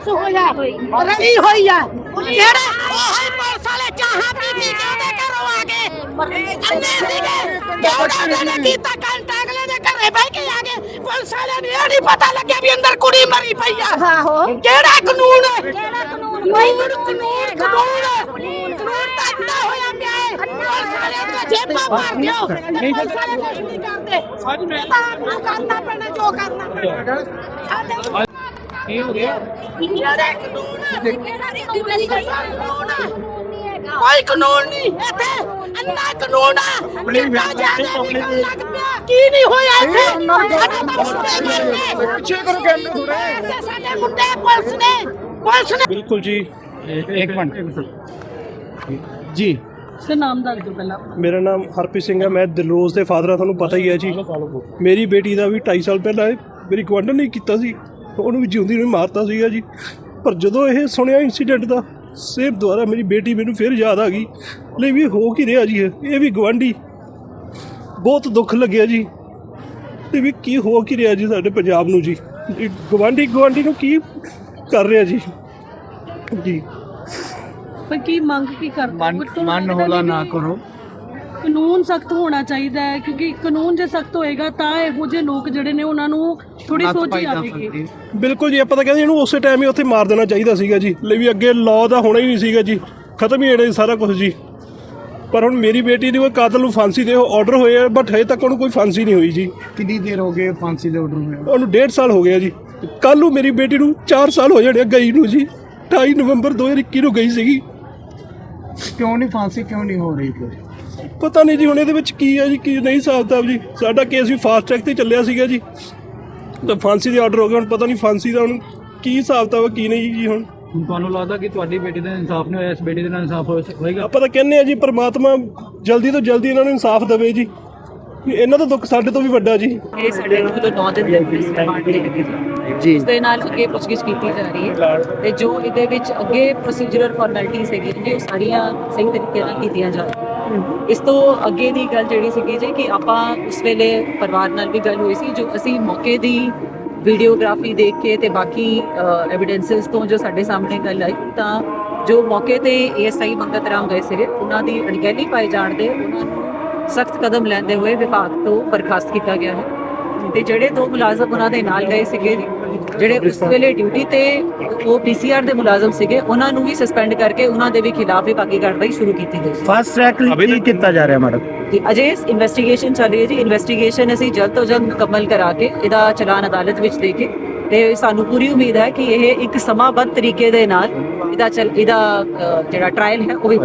ਪਾਸ ਹੋਇਆ ਰਲੀ ਹੋਈ ਆ? ਜਿਹੜੇ ਉਹ ਹੀ ਪੁਲਿਸ ਵਾਲੇ ਚਾਹਾਂ ਪੀ ਪੀ ਕੇ ਉਹਦੇ ਘਰੋਂ ਆ ਗਏ। ਅੰਨੇ ਸੀਗੇ। ਕਿਉਂ ਉਹਨਾਂ ਨੇ ਕੀਤਾ ਕੰਟਾ ਅਗਲੇ ਦੇ ਘਰੇ ਬਹਿ ਕੇ ਆ ਗਏ। ਪੁਲਿਸ ਵਾਲਿਆਂ ਨੂੰ ਇਹ ਨਹੀਂ ਪਤਾ ਲੱਗਿਆ ਵੀ ਅੰਦਰ ਕੁੜੀ ਮਰੀ ਪਈ ਆ। ਆਹੋ। ਕਿਹੜਾ ਕਾਨੂੰਨ? ਹੈ ਕਿਹੜਾ ਕਾਨੂੰਨ? ਕਾਨੂੰਨ ਕਾਨੂੰਨ ਕਾਨੂੰਨ। ਕਾਨੂੰਨ ਤਾਂ ਅੰਨਾ ਹੋਇਆ ਪਿਆ ਹੈ ਪੁਲਿਸ ਵਾਲਿਆਂ ਨੂੰ ਜੇਬਾਂ ਮਾਰ ਦਿਓ। ਪੁਲਿਸ ਵਾਲੇ ਕੁਝ ਨਹੀਂ ਕਰਦੇ। ਸਾਡੀ ਨੂੰ ਕਰਨਾ ਪੈਣਾ ਜੋ ਕਰਨਾ ਪੈਣਾ। ਕੀ ਹੋ ਗਿਆ? ਜਿਹੜੇ ਕਾਨੂੰਨ ਹੈ ਕਾਨੂੰਨ ਕਾਨੂੰਨ ਹੈ ਨਹੀਂ। ਹੈਗਾ ਕੋਈ ਕਾਨੂੰਨ ਨਹੀਂ ਇੱਥੇ ਅੰਨਾ ਕਾਨੂੰਨ ਆ ਜਿੱਦਾਂ ਜ਼ਿਆਦਾ ਨਿਕਲ ਲੱਗ ਪਿਆ। ਕੀ ਨਹੀਂ ਹੋਇਆ ਇੱਥੇ? ਸਾਡੇ ਤਾਂ ਮੁੰਡੇ ਮਰ ਗਏ ਪਿੱਛੇ ਕਰੋ ਕੈਮਰੇ ਥੋੜੇ ਤੇ ਸਾਡੇ ਮੁੰਡੇ ਪੁਲਿਸ ਨੇ। ਪੁਲਿਸ ਨੇ ਬਿਲਕੁਲ ਜੀ। ਇੱਕ ਮਿੰਟ। ਜੀ। ਸਰ ਨਾਮ ਦੱਸ ਦਿਓ ਪਹਿਲਾਂ। ਮੇਰਾ ਨਾਮ ਹਰਪ੍ਰੀਤ ਸਿੰਘ ਹੈ। ਮੈਂ ਦਿਲਰੋਜ਼ ਦੇ ਫਾਦਰ ਆ ਤੁਹਾਨੂੰ ਪਤਾ ਹੀ ਹੈ ਜੀ। ਮੇਰੀ ਬੇਟੀ ਦਾ ਵੀ 2.5 ਸਾਲ ਪਹਿਲਾਂ ਇਹ ਮੇਰੀ ਗਵਾਂਢਣ ਨੇ ਕੀਤਾ ਸੀ। ਉਹਨੂੰ ਵੀ ਜਿਉਂਦੀ ਨੂੰ ਮਾਰਤਾ ਸੀਗਾ ਜੀ। ਪਰ ਜਦੋਂ ਇਹ ਸੁਣਿਆ ਇਨਸੀਡੈਂਟ ਦਾ ਸੇਮ ਦੁਆਰਾ ਮੇਰੀ ਬੇਟੀ ਮੈਨੂੰ ਫਿਰ ਯਾਦ ਆ ਗਈ। ਲਈ ਵੀ ਹੋ ਕੀ ਰਿਹਾ ਜੀ ਇਹ? ਇਹ ਵੀ ਗਵਾਂਢੀ ਬਹੁਤ ਦੁੱਖ ਲੱਗਿਆ ਜੀ। ਤੇ ਵੀ ਕੀ ਹੋ ਕੀ ਰਿਹਾ ਜੀ ਸਾਡੇ ਪੰਜਾਬ ਨੂੰ ਜੀ? ਇਹ ਗਵਾਂਢੀ ਗਵਾਂਢੀ ਨੂੰ ਕੀ ਕਰ ਰਿਹਾ ਜੀ? ਜੀ। ਪਰ ਕੀ ਮੰਗ ਕੀ ਕਰਦੇ? ਮਨ ਹੌਲਾ ਨਾ ਕਰੋ। ਕਾਨੂੰਨ ਸਖਤ ਹੋਣਾ ਚਾਹੀਦਾ ਹੈ ਕਿਉਂਕਿ ਕਾਨੂੰਨ ਜੇ ਸਖਤ ਹੋਏਗਾ ਤਾਂ ਇਹੋ ਜਿਹੇ ਲੋਕ ਜਿਹੜੇ ਨੇ ਉਹਨਾਂ ਨੂੰ ਥੋੜੀ ਸੋਚ ਆਵੇਗੀ। ਬਿਲਕੁਲ ਜੀ ਆਪਾਂ ਤਾਂ ਕਹਿੰਦੇ ਇਹਨੂੰ ਉਸੇ ਟਾਈਮ ਹੀ ਉੱਥੇ ਮਾਰ ਦੇਣਾ ਚਾਹੀਦਾ ਸੀਗਾ ਜੀ। ਲਈ ਵੀ ਅੱਗੇ ਲਾਅ ਦਾ ਹੋਣਾ ਹੀ ਨਹੀਂ ਸੀਗਾ ਜੀ। ਖਤਮ ਹੀ ਹੋਣਾ ਸੀ ਸਾਰਾ ਕੁਝ ਜੀ। ਪਰ ਹੁਣ ਮੇਰੀ ਬੇਟੀ ਦੀ ਕੋਈ ਕਾਤਲ ਨੂੰ ਫਾਂਸੀ ਦੇ ਆਰਡਰ ਹੋਏ ਆ ਬਟ ਹਜੇ ਤੱਕ ਉਹਨੂੰ ਕੋਈ ਫਾਂਸੀ ਨਹੀਂ ਹੋਈ ਜੀ। ਕਿੰਨੀ ਦੇਰ ਹੋ ਗਈ ਫਾਂਸੀ ਦੇ ਆਰਡਰ ਹੋਏ ਉਹਨੂੰ 1.5 ਸਾਲ ਹੋ ਗਿਆ ਜੀ। ਕੱਲ ਨੂੰ ਮੇਰੀ ਬੇਟੀ ਨੂੰ 4 ਸਾਲ ਹੋ ਜਾਣੇ ਗਈ ਨੂੰ ਜੀ। 28 ਨਵੰਬਰ 2021 ਨੂੰ ਗਈ ਸੀਗੀ। ਕਿਉਂ ਨਹੀਂ ਫਾਂਸੀ ਕਿਉਂ ਨਹੀਂ ਹੋ ਰਹੀ ਕੋਈ ਪਤਾ ਨਹੀਂ ਜੀ ਹੁਣ ਇਹਦੇ ਵਿੱਚ ਕੀ ਹੈ ਜੀ ਕੀ ਨਹੀਂ ਹਿਸਾਬ ਜੀ। ਸਾਡਾ ਕੇਸ ਵੀ ਫਾਸਟ ਟਰੈਕ ਤੇ ਚੱਲਿਆ ਸੀਗਾ ਜੀ। ਤਾਂ ਫਾਂਸੀ ਦੇ ਆਰਡਰ ਹੋ ਗਏ ਹੁਣ ਪਤਾ ਨਹੀਂ ਫਾਂਸੀ ਦਾ ਹੁਣ ਕੀ ਹਿਸਾਬ ਤਾ ਕੀ ਨਹੀਂ ਜੀ ਹੁਣ। ਹੁਣ ਤੁਹਾਨੂੰ ਲੱਗਦਾ ਕਿ ਤੁਹਾਡੀ ਬੇਟੀ ਦਾ ਇਨਸਾਫ ਨਹੀਂ ਹੋਇਆ ਇਸ ਬੇਟੀ ਦੇ ਨਾਲ ਇਨਸਾਫ ਹੋ- ਹੋਏਗਾ? ਆਪਾਂ ਤਾਂ ਕਹਿੰਦੇ ਆ ਜੀ ਪ੍ਰਮਾਤਮਾ ਜਲਦੀ ਤੋਂ ਜਲਦੀ ਇਹਨਾਂ ਨੂੰ ਇਨਸਾਫ ਦੇਵੇ ਜੀ। ਇਹਨਾਂ ਦਾ ਦੁੱਖ ਸਾਡੇ ਤੋਂ ਵੀ ਵੱਡਾ ਜੀ। ਇਹ ਸਾਡੇ ਕੋਲ 9 ਦਿਨ ਦੇ ਪੁਲਿਸ ਰਿਮਾਂਡ ਤੇ ਲੱਗੇ ਜੀ। ਇਸ ਦੇ ਨਾਲ ਅੱਗੇ ਪੁੱਛਗਿੱਛ ਕੀਤੀ ਜਾ ਰਹੀ ਹੈ। ਤੇ ਜੋ ਇਹਦੇ ਵਿੱਚ ਅੱਗੇ ਪ੍ਰੋਸੀਜਰਲ ਫਾਰਮੈਲਿਟੀਜ਼ ਹੈਗੀਆਂ ਨੇ ਉਹ ਸਾਰੀਆਂ ਸਹੀ ਤਰੀਕੇ ਨਾਲ ਕੀਤੀਆਂ ਜਾ ਰਹੀਆਂ ਇਸ ਤੋਂ ਅੱਗੇ ਦੀ ਗੱਲ ਜਿਹੜੀ ਸੀਗੀ ਜੀ ਕਿ ਆਪਾਂ ਉਸ ਵੇਲੇ ਪਰਿਵਾਰ ਨਾਲ ਵੀ ਗੱਲ ਹੋਈ ਸੀ, ਜੋ ਅਸੀਂ ਮੌਕੇ ਦੀ ਵੀਡੀਓਗ੍ਰਾਫੀ ਦੇਖ ਕੇ ਤੇ ਬਾਕੀ ਐਵੀਡੈਂਸਸ ਤੋਂ ਜੋ ਸਾਡੇ ਸਾਹਮਣੇ ਗੱਲ ਆਈ, ਤਾਂ ਜੋ ਮੌਕੇ ਤੇ ਏਐਸਆਈ ਮੰਗਤ ਰਾਮ ਗਏ ਸੀਗੇ, ਉਹਨਾਂ ਦੀ ਅਣਗਹਿਲੀ ਪਾਏ ਜਾਣ ਦੇ ਉਹਨਾਂ ਨੂੰ ਸਖਤ ਕਦਮ ਲੈਂਦੇ ਹੋਏ ਵਿਭਾਗ ਤੋਂ ਬਰਖਾਸਤ ਕੀਤਾ ਗਿਆ ਹੈ। ਤੇ ਜਿਹੜੇ ਦੋ ਮੁਲਾਜ਼ਮ ਉਹਨਾਂ ਦੇ ਨਾਲ ਗਏ ਸੀਗੇ ਜਿਹੜੇ ਉਸ ਵੇਲੇ ਡਿਊਟੀ ਤੇ ਉਹ ਪੀਸੀਆਰ ਦੇ ਮੁਲਾਜ਼ਮ ਸੀਗੇ ਉਹਨਾਂ ਨੂੰ ਵੀ ਸਸਪੈਂਡ ਕਰਕੇ ਉਹਨਾਂ ਦੇ ਵੀ ਖਿਲਾਫ ਵਿਭਾਗੀ ਕਾਰਵਾਈ ਸ਼ੁਰੂ ਕੀਤੀ ਗਈ ਸੀ। ਫਾਸਟ ਟਰੈਕ ਕੀ ਕੀਤਾ ਜਾ ਰਿਹਾ ਮੈਡਮ ਤੇ ਅਜੇ ਇਨਵੈਸਟੀਗੇਸ਼ਨ ਚੱਲ ਰਹੀ ਹੈ ਜੀ। ਇਨਵੈਸਟੀਗੇਸ਼ਨ ਅਸੀਂ ਜਲਦ ਤੋਂ ਜਲਦ ਮੁਕੰਮਲ ਕਰਾ ਕੇ ਇਹਦਾ ਚਲਾਨ ਅਦਾਲਤ ਵਿੱਚ ਦੇ ਕੇ ਤੇ ਸਾਨੂੰ ਪੂਰੀ ਉਮੀਦ ਹੈ ਕਿ ਇਹ ਇੱਕ ਸਮਾਬੱਧ ਤਰੀਕੇ ਦੇ ਨਾਲ ਇਹਦਾ ਚੱਲ ਇਹਦਾ ਜਿਹੜਾ ਟ੍ਰਾਇਲ ਹੈ ਉਹ ਵੀ